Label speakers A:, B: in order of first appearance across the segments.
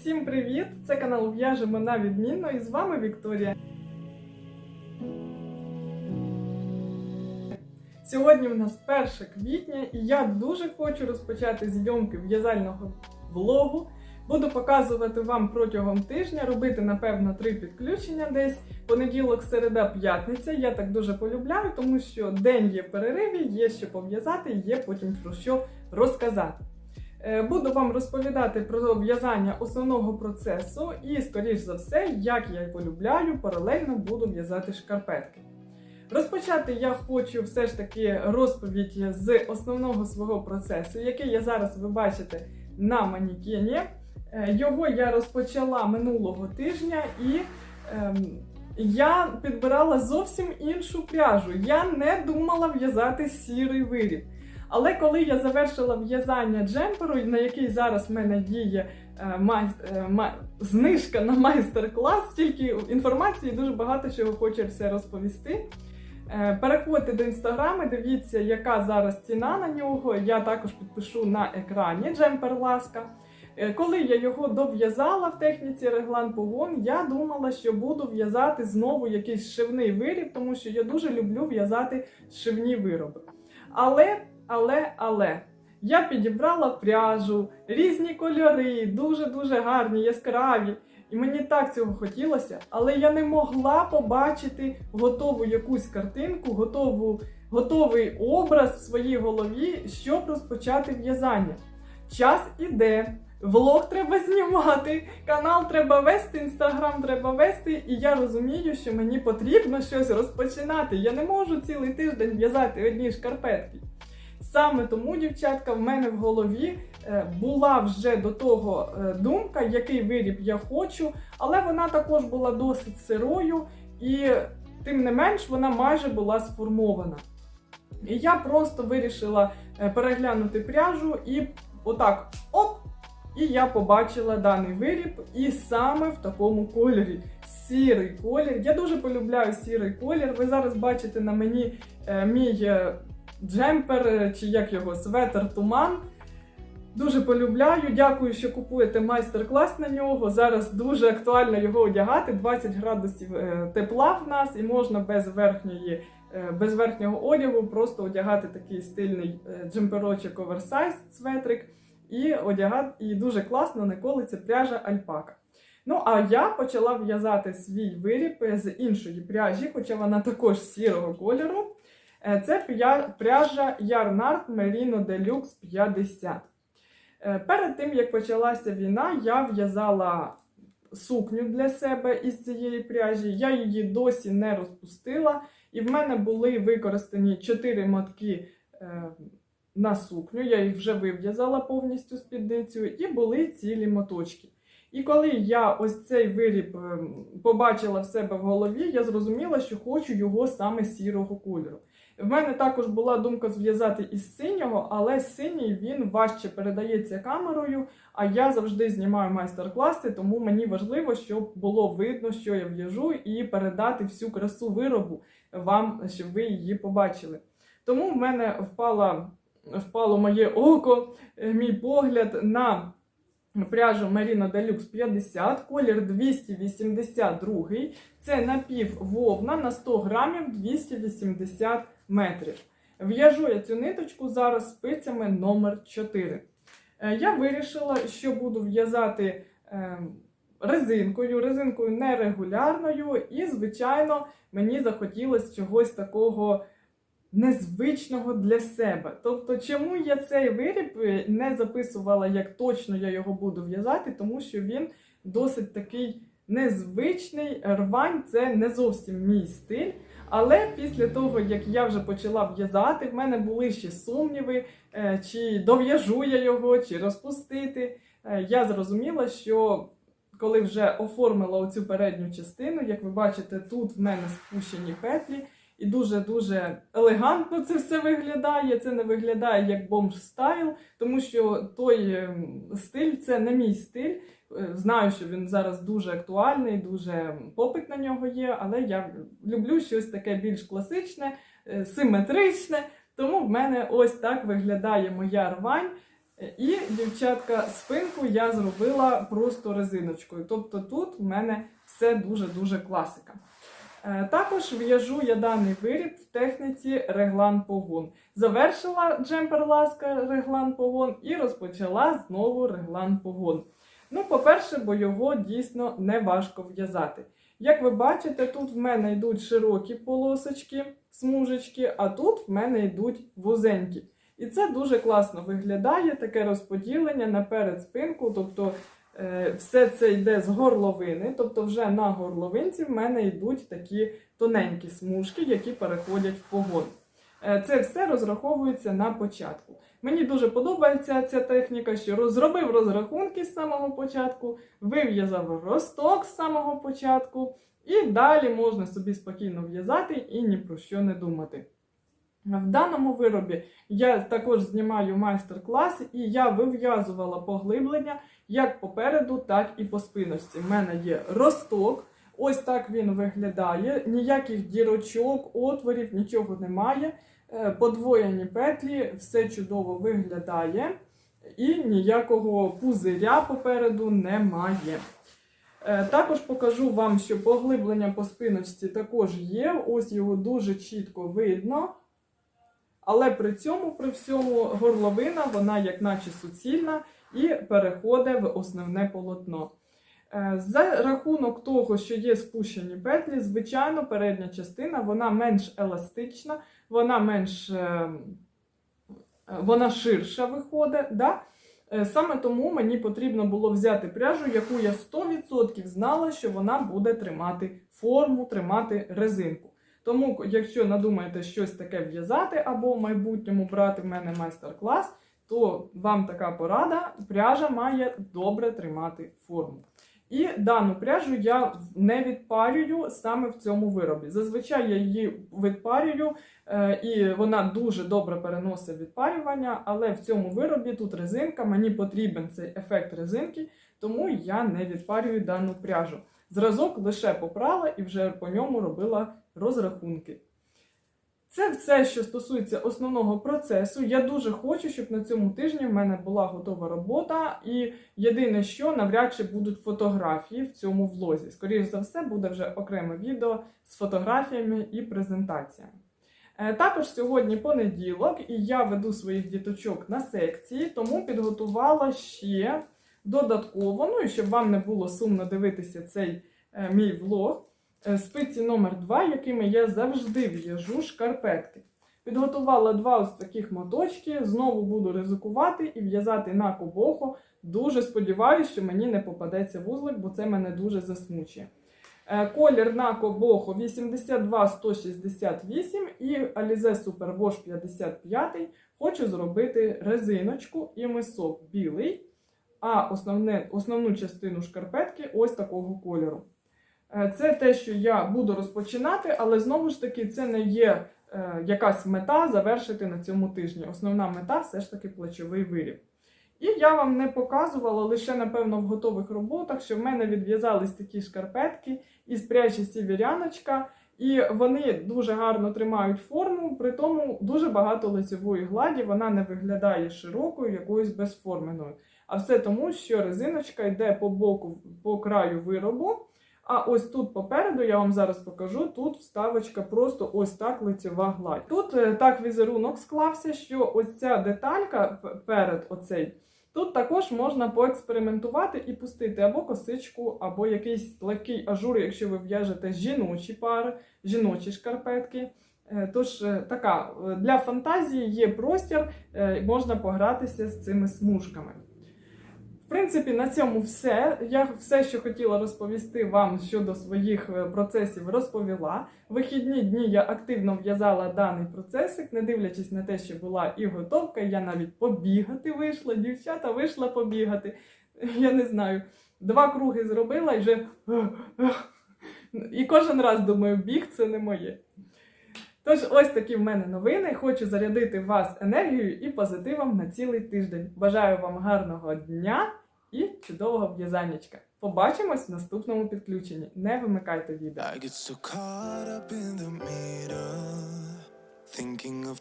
A: Всім привіт! Це канал В'яжемо на відмінно і з вами Вікторія. Сьогодні в нас 1 квітня, і я дуже хочу розпочати зйомки в'язального влогу. Буду показувати вам протягом тижня, робити, напевно, три підключення десь. Понеділок, середа, п'ятниця. Я так дуже полюбляю, тому що день є в перериві, є що пов'язати, є потім про що розказати. Е, Буду вам розповідати про в'язання основного процесу і, скоріш за все, як я полюбляю, паралельно буду в'язати шкарпетки. Розпочати я хочу все ж таки розповідь з основного свого процесу, який я зараз ви бачите на манікені. Е, Його я розпочала минулого тижня і ем, я підбирала зовсім іншу пряжу. Я не думала в'язати сірий виріб. Але коли я завершила в'язання джемперу, на який зараз в мене діє е, май, е, ма- знижка на майстер-клас, стільки інформації, дуже багато чого хочеться розповісти. Е, Переходьте до інстаграму, дивіться, яка зараз ціна на нього. Я також підпишу на екрані джемпер ласка. Коли я його дов'язала в техніці реглан погон, я думала, що буду в'язати знову якийсь шивний виріб, тому що я дуже люблю в'язати шивні вироби. Але, але, але. Я підібрала пряжу, різні кольори, дуже-дуже гарні, яскраві. І мені так цього хотілося, але я не могла побачити готову якусь картинку, готову, готовий образ в своїй голові, щоб розпочати в'язання. Час іде, влог треба знімати, канал треба вести, інстаграм треба вести, і я розумію, що мені потрібно щось розпочинати. Я не можу цілий тиждень в'язати одні шкарпетки. Саме тому, дівчатка, в мене в голові е, була вже до того е, думка, який виріб я хочу, але вона також була досить сирою, і тим не менш вона майже була сформована. І я просто вирішила е, переглянути пряжу і отак оп! І я побачила даний виріб, і саме в такому кольорі. Сірий колір. Я дуже полюбляю сірий колір. Ви зараз бачите на мені мій джемпер, е, чи як його светр туман. Дуже полюбляю. Дякую, що купуєте майстер-клас на нього. Зараз дуже актуально його одягати. 20 градусів е, тепла в нас, і можна без верхньої. е, Без верхнього одягу просто одягати такий стильний джемперочок оверсайз светрик і одягати, і дуже класно не колиться пряжа альпака. Ну, а я почала в'язати свій виріб з іншої пряжі, хоча вона також сірого кольору. Е, Це пряжа Yarnart Merino Deluxe 50. Е, Перед тим, як почалася війна, я в'язала сукню для себе із цієї пряжі. Я її досі не розпустила, і в мене були використані 4 мотки е, на сукню. Я їх вже вив'язала повністю спідницею, і були цілі моточки. І коли я ось цей виріб е, побачила в себе в голові, я зрозуміла, що хочу його саме сірого кольору. В мене також була думка зв'язати із синього, але синій він важче передається камерою. А я завжди знімаю майстер-класи, тому мені важливо, щоб було видно, що я в'яжу, і передати всю красу виробу вам, щоб ви її побачили. Тому в мене впала, впало моє око, е, мій погляд на пряжу Merino Deluxe 50, колір 282. Це напів вовна на 100 грамів 280 метрів. В'яжу я цю ниточку зараз спицями номер 4. Е, Я вирішила, що буду в'язати е, резинкою, резинкою нерегулярною, і, звичайно, мені захотілося чогось такого незвичного для себе. Тобто, чому я цей виріб е, не записувала, як точно я його буду в'язати, тому що він досить такий незвичний, рвань це не зовсім мій стиль. Але після того, як я вже почала в'язати, в мене були ще сумніви, е, чи дов'яжу я його, чи розпустити. Е, Я зрозуміла, що коли вже оформила оцю передню частину, як ви бачите, тут в мене спущені петлі, і дуже-дуже елегантно це все виглядає. Це не виглядає як бомж стайл, тому що той ем, стиль це не мій стиль. Е, Знаю, що він зараз дуже актуальний, дуже попит на нього є, але я люблю щось таке більш класичне, е, симетричне. Тому в мене ось так виглядає моя рвань. Е, І, дівчатка, спинку я зробила просто резиночкою. Тобто тут в мене все дуже-дуже класика. Також в'яжу я даний виріб в техніці реглан погон. Завершила джемпер ласка реглан погон і розпочала знову реглан погон. Ну, по-перше, бо його дійсно не важко в'язати. Як ви бачите, тут в мене йдуть широкі полосочки, смужечки, а тут в мене йдуть вузенькі. І це дуже класно виглядає, таке розподілення наперед спинку, тобто е, все це йде з горловини, тобто вже на горловинці в мене йдуть такі тоненькі смужки, які переходять в погон. Е, Це все розраховується на початку. Мені дуже подобається ця техніка, що роз- зробив розрахунки з самого початку, вив'язав росток з самого початку, і далі можна собі спокійно в'язати і ні про що не думати. В даному виробі я також знімаю майстер-клас, і я вив'язувала поглиблення як попереду, так і по спиночці. У мене є росток. Ось так він виглядає. Ніяких дірочок, отворів, нічого немає. Е, Подвоєні петлі, все чудово виглядає. І ніякого пузиря попереду немає. Е, Також покажу вам, що поглиблення по спиночці також є. Ось його дуже чітко видно. Але при цьому, при всьому, горловина, вона як наче суцільна і переходить в основне полотно. Е, За рахунок того, що є спущені петлі, звичайно, передня частина вона менш еластична, вона менш е, е, вона ширша виходить. Да? Е, Саме тому мені потрібно було взяти пряжу, яку я 100% знала, що вона буде тримати форму, тримати резинку. Тому, якщо надумаєте щось таке в'язати або в майбутньому брати в мене майстер-клас, то вам така порада: пряжа має добре тримати форму. І дану пряжу я не відпарюю саме в цьому виробі. Зазвичай я її відпарюю, е, і вона дуже добре переносить відпарювання, але в цьому виробі тут резинка, мені потрібен цей ефект резинки, тому я не відпарюю дану пряжу. Зразок лише попрала і вже по ньому робила розрахунки. Це все, що стосується основного процесу. Я дуже хочу, щоб на цьому тижні в мене була готова робота, і єдине, що навряд чи будуть фотографії в цьому влозі. Скоріше за все, буде вже окреме відео з фотографіями і презентаціями. Е, Також сьогодні понеділок, і я веду своїх діточок на секції, тому підготувала ще додатково, ну і щоб вам не було сумно дивитися цей е, мій влог спиці номер 2 якими я завжди в'яжу шкарпетки. Підготувала два ось таких моточки, знову буду ризикувати і в'язати на кобохо. Дуже сподіваюся, що мені не попадеться вузлик, бо це мене дуже засмучує. Е, Колір на кобохо 82-168 і Alize Super Wash 55. Хочу зробити резиночку і мисок білий, а основне, основну частину шкарпетки ось такого кольору. Е, Це те, що я буду розпочинати, але знову ж таки це не є е, якась мета завершити на цьому тижні. Основна мета все ж таки плечовий виріб. І я вам не показувала лише, напевно, в готових роботах, що в мене відв'язались такі шкарпетки із пряжі сівіряночка, і вони дуже гарно тримають форму, при тому дуже багато лицевої гладі, вона не виглядає широкою, якоюсь безформеною. А все тому, що резиночка йде по боку, по краю виробу. А ось тут попереду, я вам зараз покажу, тут вставочка просто ось так лицева гладь. Тут е, так візерунок склався, що ось ця деталька перед оцей, тут також можна поекспериментувати і пустити або косичку, або якийсь легкий ажур, якщо ви в'яжете жіночі пари, жіночі шкарпетки. Е, Тож е, така для фантазії є простір, можна погратися з цими смужками. В принципі, на цьому все. Я все, що хотіла розповісти вам щодо своїх е, процесів, розповіла. Вихідні дні я активно в'язала даний процесик, не дивлячись на те, що була і готовка, я навіть побігати вийшла. Дівчата вийшла побігати. Я не знаю, два круги зробила і вже. І кожен раз думаю, біг це не моє. Тож, ось такі в мене новини. Хочу зарядити вас енергією і позитивом на цілий тиждень. Бажаю вам гарного дня і чудового в'язаннячка. Побачимось в наступному підключенні. Не вимикайте відео.
B: Thinking of.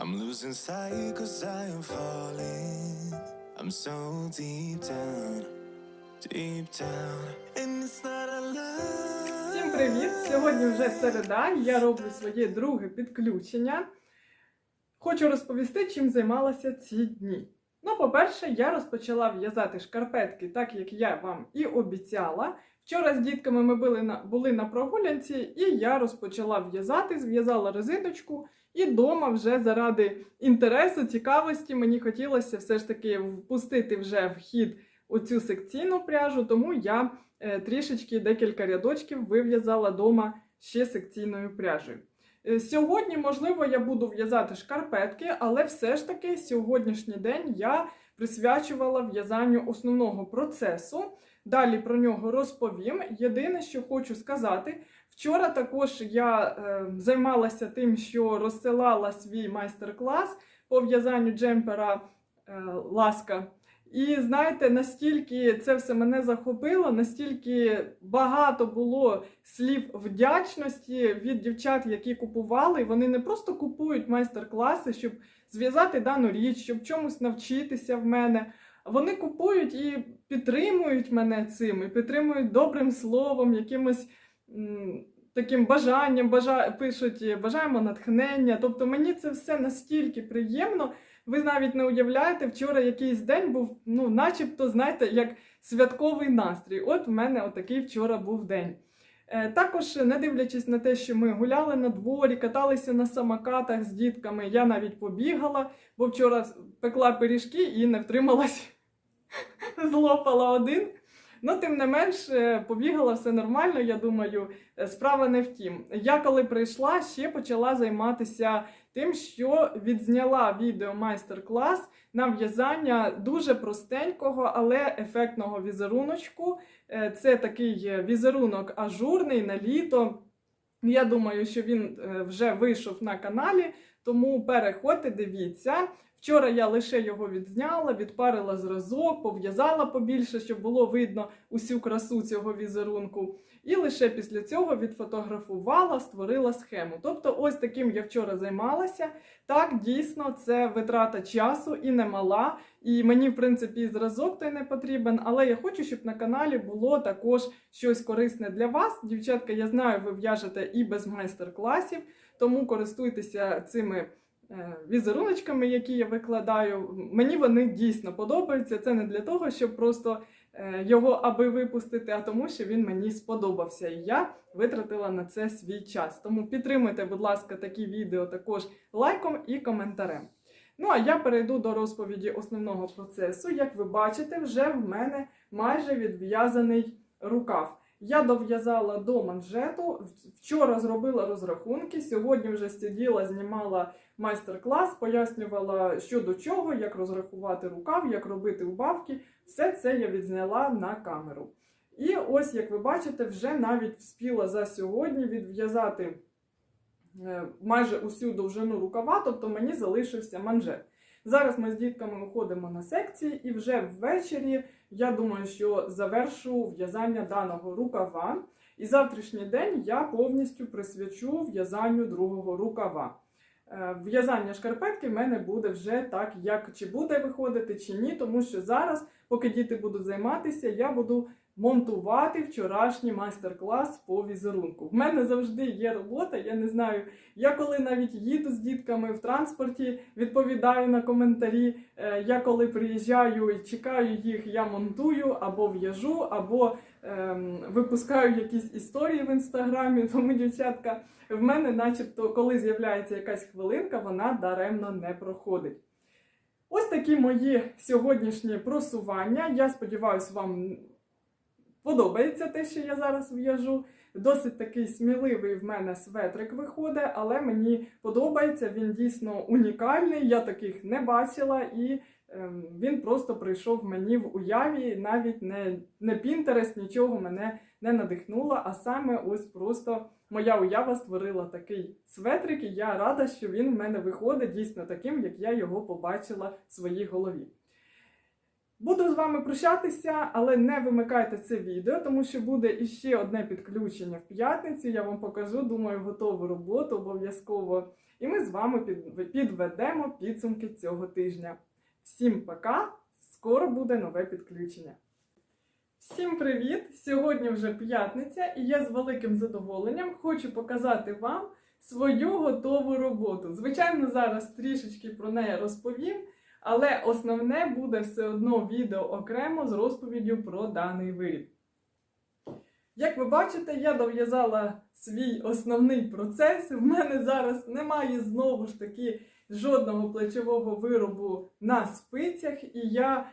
B: I'm losing sight cause I am falling. I'm so deep down, deep down. And it's not a lie.
A: Привіт! Сьогодні вже середа, я роблю своє друге підключення. Хочу розповісти, чим займалася ці дні. Ну, по-перше, я розпочала в'язати шкарпетки, так як я вам і обіцяла. Вчора з дітками ми були на, були на прогулянці, і я розпочала в'язати, зв'язала резиночку, і дома вже заради інтересу, цікавості мені хотілося все ж таки впустити вже в хід оцю секційну пряжу, тому я трішечки декілька рядочків вив'язала дома ще секційною пряжею. Е, Сьогодні, можливо, я буду в'язати шкарпетки, але все ж таки сьогоднішній день я присвячувала в'язанню основного процесу. Далі про нього розповім. Єдине, що хочу сказати, вчора також я е, займалася тим, що розсилала свій майстер-клас по в'язанню джемпера е, Ласка. І знаєте, настільки це все мене захопило, настільки багато було слів вдячності від дівчат, які купували. Вони не просто купують майстер-класи, щоб зв'язати дану річ, щоб чомусь навчитися в мене. Вони купують і підтримують мене цим, і підтримують добрим словом, якимось м, таким бажанням, бажа... пишуть бажаємо натхнення. Тобто мені це все настільки приємно. Ви навіть не уявляєте, вчора якийсь день був, ну, начебто, знаєте, як святковий настрій. От в мене отакий вчора був день. Е, Також, не дивлячись на те, що ми гуляли на дворі, каталися на самокатах з дітками, я навіть побігала, бо вчора пекла пиріжки і не втрималась, злопала один. Ну, тим не менш, е, побігала все нормально, я думаю, е, справа не в тім. Я коли прийшла, ще почала займатися тим, що відзняла відео майстер-клас на в'язання дуже простенького, але ефектного візеруночку. Е, Це такий візерунок ажурний на літо. Я думаю, що він вже вийшов на каналі, тому переходьте, дивіться. Вчора я лише його відзняла, відпарила зразок, пов'язала побільше, щоб було видно усю красу цього візерунку. І лише після цього відфотографувала, створила схему. Тобто, ось таким я вчора займалася. Так, дійсно, це витрата часу і немала. І мені, в принципі, зразок той не потрібен, але я хочу, щоб на каналі було також щось корисне для вас. Дівчатка, я знаю, ви в'яжете і без майстер-класів, тому користуйтеся цими. Е, Візеруночками, які я викладаю, мені вони дійсно подобаються. Це не для того, щоб просто е, його аби випустити, а тому, що він мені сподобався. І я витратила на це свій час. Тому підтримуйте, будь ласка, такі відео також лайком і коментарем. Ну а я перейду до розповіді основного процесу. Як ви бачите, вже в мене майже відв'язаний рукав. Я дов'язала до манжету. Вчора зробила розрахунки. Сьогодні вже сиділа, знімала майстер-клас, пояснювала, що до чого, як розрахувати рукав, як робити убавки. Все це я відзняла на камеру. І ось, як ви бачите, вже навіть вспіла за сьогодні відв'язати е, майже усю довжину рукава, тобто мені залишився манжет. Зараз ми з дітками уходимо на секції, і вже ввечері я думаю, що завершу в'язання даного рукава. І завтрашній день я повністю присвячу в'язанню другого рукава. Е, В'язання шкарпетки в мене буде вже так, як чи буде виходити, чи ні, тому що зараз, поки діти будуть займатися, я буду монтувати вчорашній майстер-клас по візерунку. В мене завжди є робота, я не знаю. Я коли навіть їду з дітками в транспорті, відповідаю на коментарі. Е, Я коли приїжджаю і чекаю їх, я монтую або в'яжу, або ем, випускаю якісь історії в інстаграмі. Тому, дівчатка, в мене, начебто, коли з'являється якась хвилинка, вона даремно не проходить. Ось такі мої сьогоднішні просування. Я сподіваюся, вам подобається те, що я зараз в'яжу. Досить такий сміливий в мене светрик виходить, але мені подобається. Він дійсно унікальний. Я таких не бачила, і ем, він просто прийшов мені в уяві. Навіть не, не Pinterest, нічого мене не надихнуло, а саме ось просто моя уява створила такий светрик, і я рада, що він в мене виходить дійсно таким, як я його побачила в своїй голові. Буду з вами прощатися, але не вимикайте це відео, тому що буде іще одне підключення в п'ятницю. Я вам покажу, думаю, готову роботу обов'язково. І ми з вами підведемо підсумки цього тижня. Всім пока! Скоро буде нове підключення. Всім привіт! Сьогодні вже п'ятниця, і я з великим задоволенням хочу показати вам свою готову роботу. Звичайно, зараз трішечки про неї розповім, але основне буде все одно відео окремо з розповіддю про даний виріб. Як ви бачите, я дов'язала свій основний процес. В мене зараз немає знову ж таки жодного плечового виробу на спицях, і я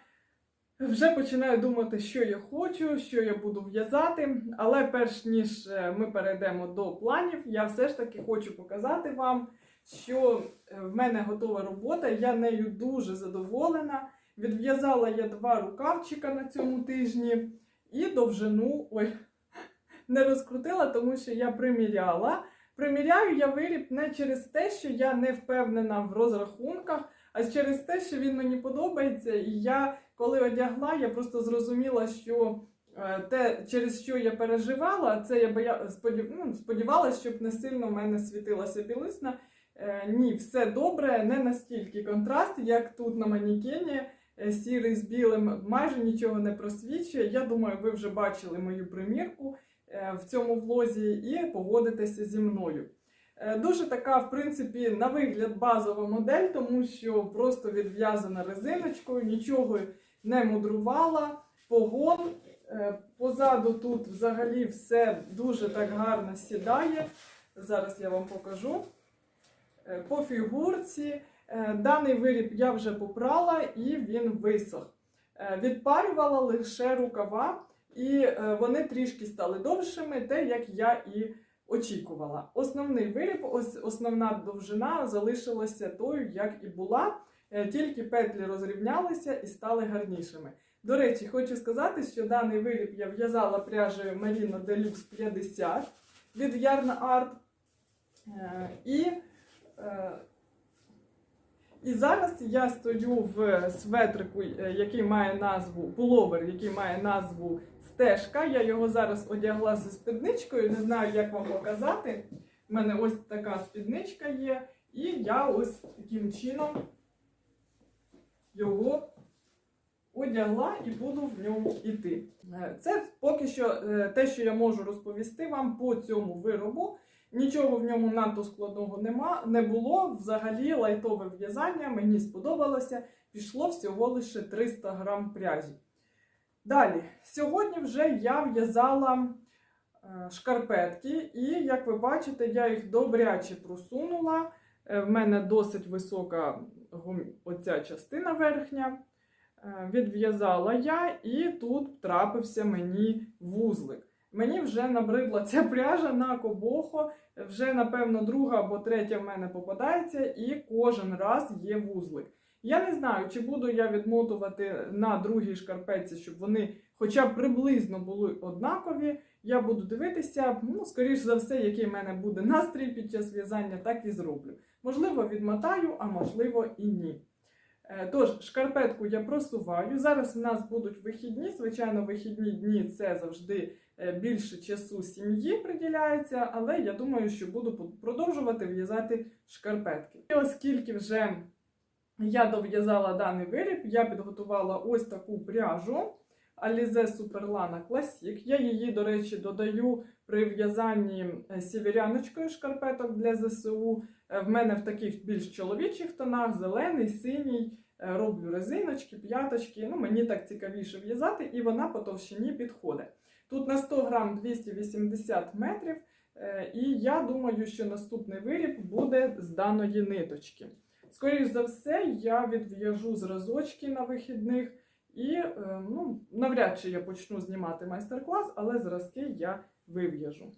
A: вже починаю думати, що я хочу, що я буду в'язати. Але перш ніж е, ми перейдемо до планів, я все ж таки хочу показати вам, що е, в мене готова робота, я нею дуже задоволена. Відв'язала я два рукавчика на цьому тижні і довжину ой, не розкрутила, тому що я приміряла. Приміряю я виріб не через те, що я не впевнена в розрахунках, а через те, що він мені подобається, і я коли одягла, я просто зрозуміла, що е, те, через що я переживала, це я боя... ну, сподівалася, щоб не сильно в мене світилася білизна. Е, ні, все добре, не настільки контраст, як тут на манікені. Е, Сірий з білим майже нічого не просвічує. Я думаю, ви вже бачили мою примірку е, в цьому влозі і погодитеся зі мною. Дуже така, в принципі, на вигляд базова модель, тому що просто відв'язана резиночкою, нічого не мудрувала. Погон. Позаду тут взагалі все дуже так гарно сідає. Зараз я вам покажу. Е, По фігурці е, даний виріб я вже попрала і він висох. Е, Відпарювала лише рукава, і вони трішки стали довшими, те, як я і очікувала. Основний виріб, основна довжина залишилася тою, як і була, тільки петлі розрівнялися і стали гарнішими. До речі, хочу сказати, що даний виріб я в'язала пряжею Merino Deluxe 50 від Yarn Art. І, і зараз я стою в светрику, е, який має назву пуловер, який має назву стежка. Я його зараз одягла зі спідничкою. Не знаю, як вам показати. У мене ось така спідничка є, і я ось таким чином його одягла і буду в ньому йти. Е, Це поки що е, те, що я можу розповісти вам по цьому виробу. Нічого в ньому надто складного нема, не було. Взагалі лайтове в'язання, мені сподобалося. Пішло всього лише 300 грам пряжі. Далі, сьогодні вже я в'язала е, шкарпетки, і як ви бачите, я їх добряче просунула. Е, В мене досить висока оця частина верхня. Е, Відв'язала я, і тут трапився мені вузлик. Мені вже набридла ця пряжа на кобохо. Вже, напевно, друга або третя в мене попадається, і кожен раз є вузлик. Я не знаю, чи буду я відмотувати на другій шкарпетці, щоб вони хоча б приблизно були однакові. Я буду дивитися, ну, скоріш за все, який в мене буде настрій під час в'язання, так і зроблю. Можливо, відмотаю, а можливо і ні. Е, Тож, шкарпетку я просуваю. Зараз в нас будуть вихідні. Звичайно, вихідні дні це завжди е, більше часу сім'ї приділяється, але я думаю, що буду продовжувати в'язати шкарпетки. І оскільки вже я дов'язала даний виріб, я підготувала ось таку пряжу Alize Superlana Classic. Я її, до речі, додаю при в'язанні е, сіверяночкою шкарпеток для ЗСУ. Е, В мене в таких більш чоловічих тонах, зелений, синій. Е, Роблю резиночки, п'яточки. Ну, мені так цікавіше в'язати, і вона по товщині підходить. Тут на 100 грам 280 метрів. Е, І я думаю, що наступний виріб буде з даної ниточки. Скоріше за все, я відв'яжу зразочки на вихідних, і ну, навряд чи я почну знімати майстер-клас, але зразки я вив'яжу.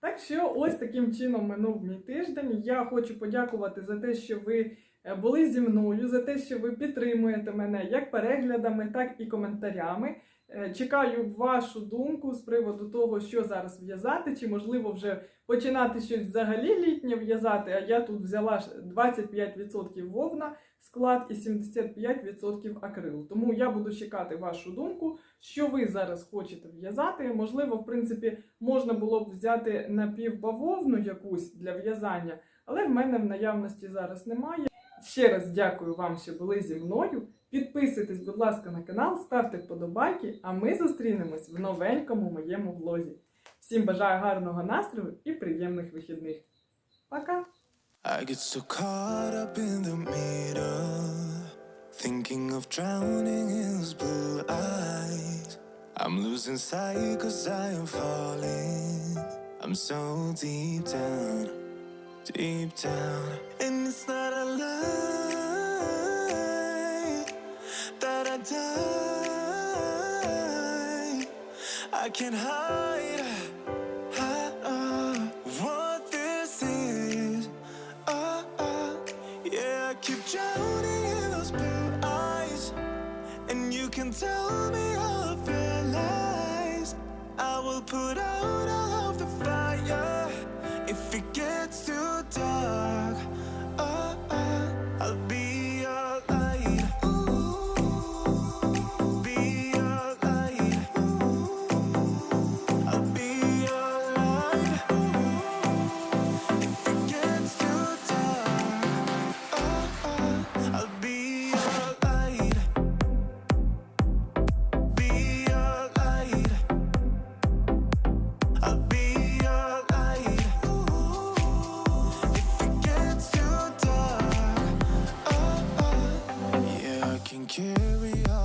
A: Так що ось таким чином минув мій тиждень. Я хочу подякувати за те, що ви е, були зі мною, за те, що ви підтримуєте мене як переглядами, так і коментарями. Е, Чекаю вашу думку з приводу того, що зараз в'язати, чи можливо вже починати щось взагалі літнє в'язати. А я тут взяла 25% вовна склад і 75% акрилу. Тому я буду чекати вашу думку, що ви зараз хочете в'язати. Можливо, в принципі, можна було б взяти напівбавовну якусь для в'язання, але в мене в наявності зараз немає. Ще раз дякую вам, що були зі мною. Підписуйтесь, будь ласка, на канал, ставте вподобайки, а ми зустрінемось в новенькому моєму влозі. Всім бажаю гарного настрою і приємних вихідних. Пока!
B: I get so caught up in the middle, thinking of drowning in those blue eyes. I'm losing sight cause I am falling. I'm so deep down, deep down. And it's not a lie that I die. I can't hide, can tell me of your lies. I will put out carry on.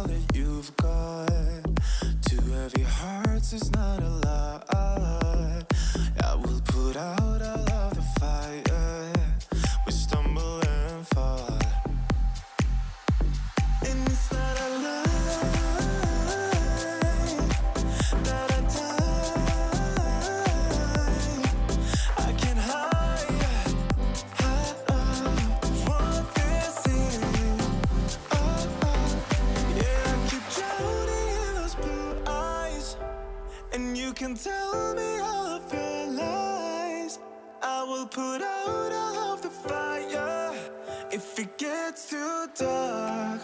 B: luck